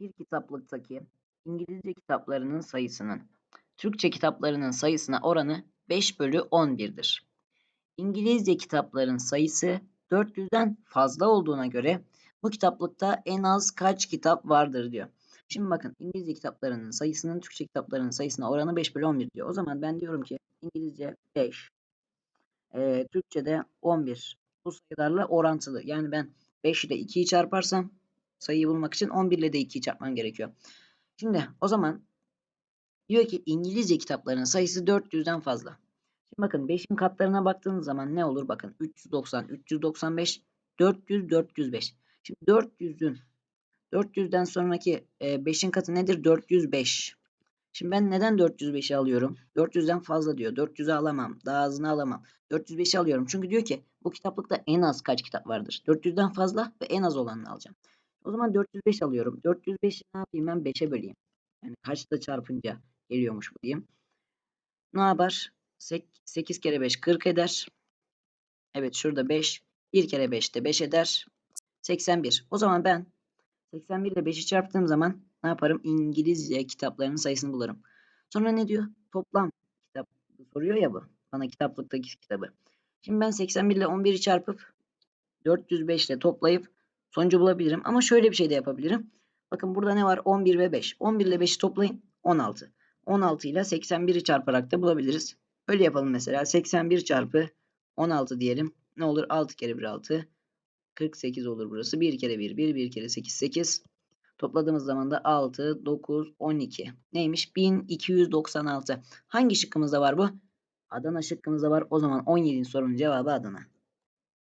bir kitaplıktaki İngilizce kitaplarının sayısının Türkçe kitaplarının sayısına oranı 5 bölü 11'dir. İngilizce kitapların sayısı 400'den fazla olduğuna göre bu kitaplıkta en az kaç kitap vardır diyor. Şimdi bakın İngilizce kitaplarının sayısının Türkçe kitaplarının sayısına oranı 5 bölü 11 diyor. O zaman ben diyorum ki İngilizce 5, e, Türkçe'de 11 bu sayılarla orantılı. Yani ben 5 ile 2'yi çarparsam sayıyı bulmak için 11 ile de 2'yi çarpmam gerekiyor. Şimdi o zaman diyor ki İngilizce kitaplarının sayısı 400'den fazla. Şimdi bakın 5'in katlarına baktığınız zaman ne olur? Bakın 390, 395, 400, 405. Şimdi 400'ün 400'den sonraki 5'in katı nedir? 405. Şimdi ben neden 405'i alıyorum? 400'den fazla diyor. 400'ü alamam. Daha azını alamam. 405'i alıyorum. Çünkü diyor ki bu kitaplıkta en az kaç kitap vardır? 400'den fazla ve en az olanını alacağım. O zaman 405 alıyorum. 405'i ne yapayım ben? 5'e böleyim. Yani kaçta çarpınca geliyormuş bu diyeyim. Ne yapar? 8 kere 5 40 eder. Evet şurada 5. 1 kere 5 de 5 eder. 81. O zaman ben 81 ile 5'i çarptığım zaman ne yaparım? İngilizce kitaplarının sayısını bulurum. Sonra ne diyor? Toplam kitap soruyor ya bu. Bana kitaplıktaki kitabı. Şimdi ben 81 ile 11'i çarpıp 405 ile toplayıp sonucu bulabilirim. Ama şöyle bir şey de yapabilirim. Bakın burada ne var? 11 ve 5. 11 ile 5'i toplayın. 16. 16 ile 81'i çarparak da bulabiliriz. Öyle yapalım mesela. 81 çarpı 16 diyelim. Ne olur? 6 kere 1 6. 48 olur burası. 1 kere 1 1. 1 kere 8 8. Topladığımız zaman da 6, 9, 12. Neymiş? 1296. Hangi şıkkımızda var bu? Adana şıkkımızda var. O zaman 17'nin sorunun cevabı Adana.